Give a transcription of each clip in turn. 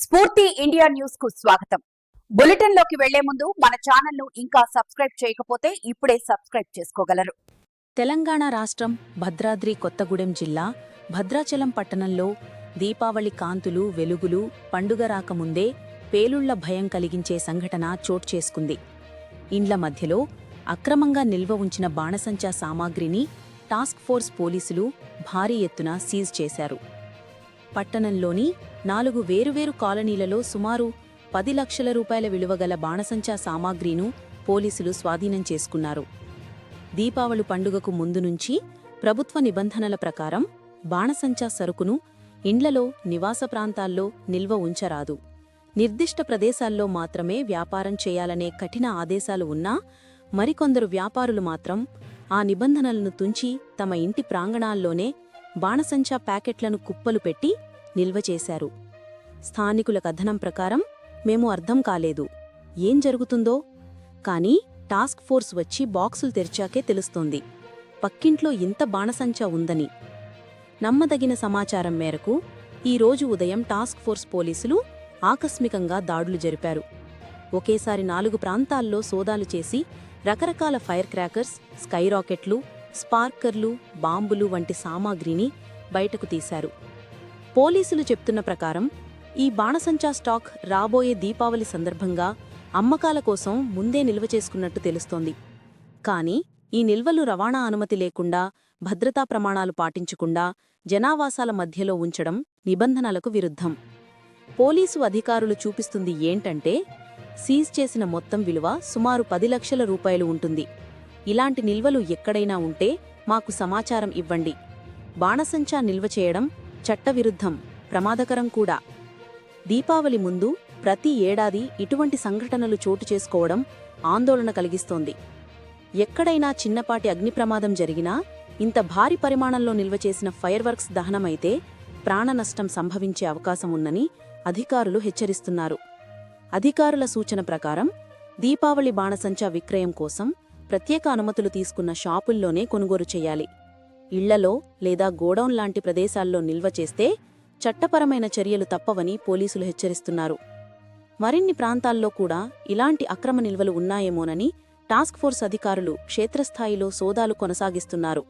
స్ఫూర్తి ఇండియా న్యూస్కు స్వాగతం. బులెటిన్లోకి వెళ్ళే ముందు మన ఛానల్ను ఇంకా సబ్స్క్రైబ్ చేయకపోతే ఇప్పుడే సబ్స్క్రైబ్ చేసుకోగలరు. తెలంగాణ రాష్ట్రం భద్రాద్రి కొత్తగూడెం జిల్లా భద్రాచలం పట్టణంలో దీపావళి కాంతులు వెలుగులు పండుగ రాకముందే పేలుళ్ళ భయం కలిగించే సంఘటన చోటు చేసుకుంది. ఇండ్ల మధ్యలో అక్రమంగా నిల్వ ఉంచిన బాణసంచా సామాగ్రిని టాస్క్ ఫోర్స్ పోలీసులు భారీ ఎత్తున సీజ్ చేశారు. పట్టణంలోని నాలుగు వేరువేరు కాలనీలలో సుమారు పది లక్షల రూపాయల విలువగల బాణసంచా సామాగ్రిను పోలీసులు స్వాధీనం చేసుకున్నారు. దీపావళి పండుగకు ముందు నుంచి ప్రభుత్వ నిబంధనల ప్రకారం బాణసంచా సరుకును ఇండ్లలో నివాస ప్రాంతాల్లో నిల్వ ఉంచరాదు. నిర్దిష్ట ప్రదేశాల్లో మాత్రమే వ్యాపారం చేయాలనే కఠిన ఆదేశాలు ఉన్నా మరికొందరు వ్యాపారులు మాత్రం ఆ నిబంధనలను తుంచి తమ ఇంటి ప్రాంగణాల్లోనే బాణసంచా ప్యాకెట్లను కుప్పలు పెట్టి నిల్వ చేశారు. స్థానికుల కథనం ప్రకారం మేము అర్థం కాలేదు. ఏం జరుగుతుందో? కానీ టాస్క్ ఫోర్స్ వచ్చి బాక్సులు తెరిచాకే తెలుస్తోంది. పక్కింట్లో ఇంత బాణసంచా ఉందని. నమ్మదగిన సమాచారం మేరకు ఈ రోజు ఉదయం టాస్క్ ఫోర్స్ పోలీసులు ఆకస్మికంగా దాడులు జరిపారు. ఒకేసారి నాలుగు ప్రాంతాల్లో సోదాలు చేసి రకరకాల ఫైర్ క్రాకర్స్ స్కై రాకెట్లు స్పార్కర్లు బాంబులు వంటి సామాగ్రిని బయటకు తీశారు. పోలీసులు చెప్తున్న ప్రకారం ఈ బాణసంచా స్టాక్ రాబోయే దీపావళి సందర్భంగా అమ్మకాల కోసం ముందే నిల్వ చేసుకున్నట్టు తెలుస్తోంది. కానీ ఈ నిల్వలు రవాణా అనుమతి లేకుండా భద్రతా ప్రమాణాలు పాటించకుండా జనావాసాల మధ్యలో ఉంచడం నిబంధనలకు విరుద్ధం. పోలీసు అధికారులు చూపిస్తుంది ఏంటంటే సీజ్ చేసిన మొత్తం విలువ సుమారు పది లక్షల రూపాయలు ఉంటుంది. ఇలాంటి నిల్వలు ఎక్కడైనా ఉంటే మాకు సమాచారం ఇవ్వండి. బాణసంచా నిల్వ చేయడం చట్టవిరుద్ధం ప్రమాదకరం కూడా. దీపావళి ముందు ప్రతి ఏడాది ఇటువంటి సంఘటనలు చోటు చేసుకోవడం ఆందోళన కలిగిస్తోంది. ఎక్కడైనా చిన్నపాటి అగ్ని ప్రమాదం జరిగినా ఇంత భారీ పరిమాణంలో నిల్వ చేసిన ఫైర్ వర్క్స్ దహనమైతే ప్రాణనష్టం సంభవించే అవకాశం ఉందని అధికారులు హెచ్చరిస్తున్నారు. అధికారుల సూచన ప్రకారం దీపావళి బాణసంచా విక్రయం కోసం ప్రత్యేక అనుమతులు తీసుకున్న షాపుల్లోనే కొనుగోలు చేయాలి. ఇళ్ళలో లేదా గోడౌన్ లాంటి ప్రదేశాల్లో నిల్వ చేస్తే చట్టపరమైన చర్యలు తప్పవని పోలీసులు హెచ్చరిస్తున్నారు. మరిన్ని ప్రాంతాల్లో కూడా ఇలాంటి అక్రమ నిల్వలు ఉన్నాయేమోనని టాస్క్ ఫోర్స్ అధికారులు క్షేత్రస్థాయిలో సోదాలు కొనసాగిస్తున్నారు.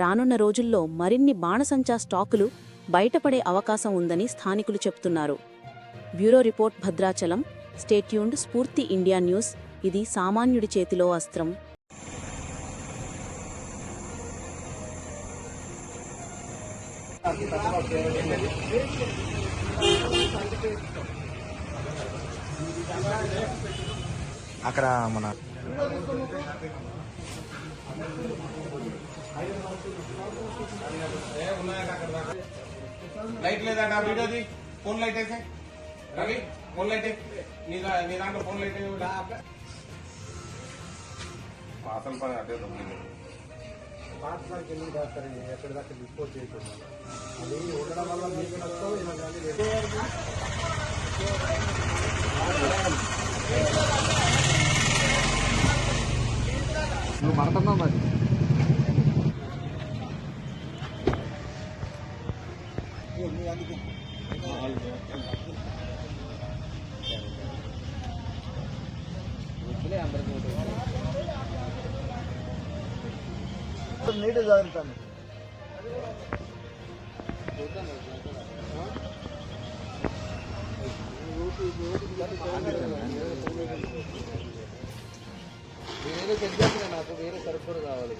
రానున్న రోజుల్లో మరిన్ని బాణసంచా స్టాకులు బయటపడే అవకాశం ఉందని స్థానికులు చెప్తున్నారు. Bureau report Bhadrachalam stay tuned Spoorthi India news ఇది సామాన్యుడి చేతిలో అస్త్రం. అక్కడ మన లైట్ లేదంట వీడియోది ఫోన్ లైట్ అయితే రవి ఫోన్ లైట్ నీ దాంట్లో ఫోన్ లైట్ అసలు పని అదే. పాఠశాలకి ఎందుకు దాస్తారు ఎక్కడ దాకా డిస్పోజ్ చేయకుండా అది ఉండడం వల్ల మీకు నష్టం ఇలా. నువ్వు పడుతున్నావు మరి నీటి చదువుతాను వేరే చెక్ చేసిన నాకు వేరే సరుకులు కావాలి.